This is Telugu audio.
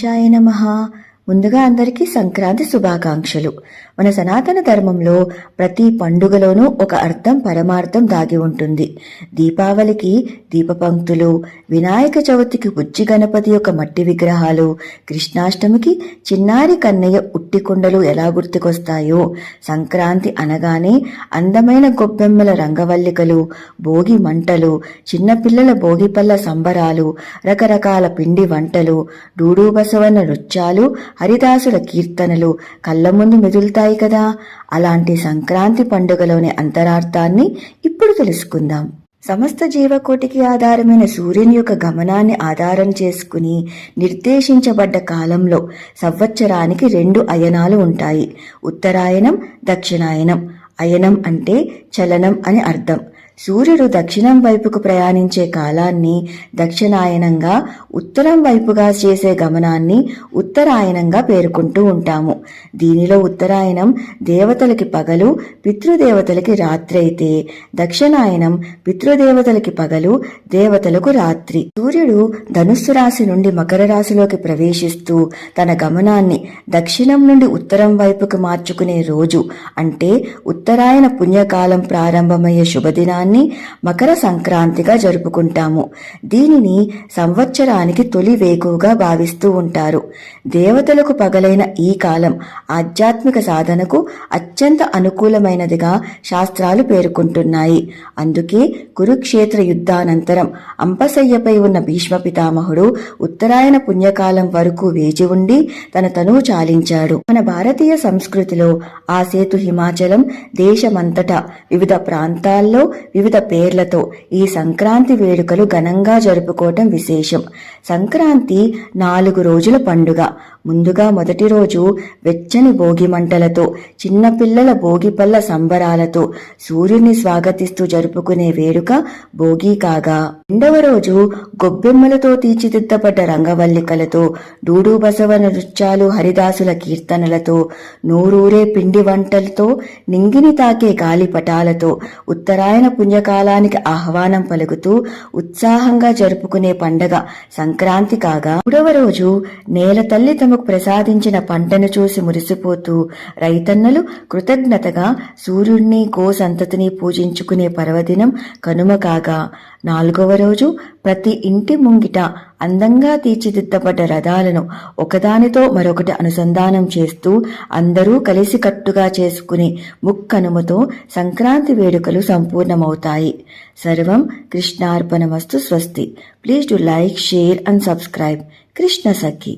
గణేశాయ నమ ముందుగా అందరికీ సంక్రాంతి శుభాకాంక్షలు. మన సనాతన ధర్మంలో ప్రతి పండుగలోనూ ఒక అర్థం పరమార్థం దాగి ఉంటుంది. దీపావళికి దీపపంక్తులు వినాయక చవితికి బుజ్జి గణపతి యొక్క మట్టి విగ్రహాలు కృష్ణాష్టమికి చిన్నారి కన్నయ్య ఉట్టి కుండలు ఎలా గుర్తుకొస్తాయో సంక్రాంతి అనగానే అందమైన గొబ్బెమ్మల రంగవల్లికలు భోగి మంటలు చిన్నపిల్లల భోగిపల్ల సంబరాలు రకరకాల పిండి వంటలు డూడు బసవన్న నృత్యాలు హరిదాసుల కీర్తనలు కళ్ళ ముందు మెదులుతాయి కదా. అలాంటి సంక్రాంతి పండుగలోని అంతరార్థాన్ని ఇప్పుడు తెలుసుకుందాం. సమస్త జీవకోటికి ఆధారమైన సూర్యుని యొక్క గమనాన్ని ఆధారం చేసుకుని నిర్దేశించబడ్డ కాలంలో సంవత్సరానికి రెండు అయనాలు ఉంటాయి. ఉత్తరాయణం దక్షిణాయనం. అయనం అంటే చలనం అని అర్థం. సూర్యుడు దక్షిణం వైపుకు ప్రయాణించే కాలాన్ని దక్షిణాయనంగా ఉత్తరం వైపుగా చేసే గమనాన్ని ఉత్తరాయనంగా పేర్కొంటూ ఉంటాము. దీనిలో ఉత్తరాయణం దేవతలకి పగలు పితృదేవతలకి రాత్రి అయితే దక్షిణాయనం పితృదేవతలకి పగలు దేవతలకు రాత్రి. సూర్యుడు ధనుస్సు రాశి నుండి మకర రాశిలోకి ప్రవేశిస్తూ తన గమనాన్ని దక్షిణం నుండి ఉత్తరం వైపుకు మార్చుకునే రోజు అంటే ఉత్తరాయణ పుణ్యకాలం ప్రారంభమయ్యే శుభదినాన్ని మకర సంక్రాంతిగా జరుపుకుంటాము. దీనిని సంవత్సరానికి తొలి వేకువగా భావిస్తూ ఉంటారు. దేవతలకు పగలైన ఈ కాలం ఆధ్యాత్మిక సాధనకు అత్యంత అనుకూలమైనదిగా శాస్త్రాలు పేర్కొంటున్నాయి. అందుకే కురుక్షేత్ర యుద్ధానంతరం అంపసయ్యపై ఉన్న భీష్మ పితామహుడు ఉత్తరాయణ పుణ్యకాలం వరకు వేచి ఉండి తన తనువు చాలించాడు. మన భారతీయ సంస్కృతిలో ఆ సేతు హిమాచలం దేశమంతటా వివిధ ప్రాంతాల్లో వివిధ పేర్లతో ఈ సంక్రాంతి వేడుకలు ఘనంగా జరుపుకోవటం విశేషం. సంక్రాంతి నాలుగు రోజుల పండుగ. ముందుగా మొదటి రోజు వెచ్చని భోగి మంటలతో చిన్నపిల్లల భోగిపల్ల సంబరాలతో సూర్యుని స్వాగతిస్తూ జరుపుకునే వేడుక భోగి కాగా. రెండవ రోజు గొబ్బెమ్మలతో తీర్చిదిద్దబడ్డ రంగవల్లికలతో డూడు బసవ నృత్యాలు హరిదాసుల కీర్తనలతో నూరూరే పిండి వంటలతో నింగిని తాకే గాలిపటాలతో ఉత్తరాయణ పుణ్యకాలానికి ఆహ్వానం పలుకుతూ ఉత్సాహంగా జరుపుకునే పండగ సంక్రాంతి కాగా. మూడవ రోజు నేల తల్లి తమకు ప్రసాదించిన పంటను చూసి మురిసిపోతూ రైతన్నలు కృతజ్ఞతగా సూర్యుణ్ణి గోసంతతిని పూజించుకునే పర్వదినం కనుమ కాగా నాలుగవ రోజు ప్రతి ఇంటి ముంగిట అందంగా తీర్చిదిద్దబడ్డ రథాలను ఒకదానితో మరొకటి అనుసంధానం చేస్తూ అందరూ కలిసికట్టుగా చేసుకుని ముక్కనుమతో సంక్రాంతి వేడుకలు సంపూర్ణమవుతాయి. సర్వం కృష్ణార్పణమస్తు స్వస్తి. Please to like share and subscribe. Krishna Sakhi.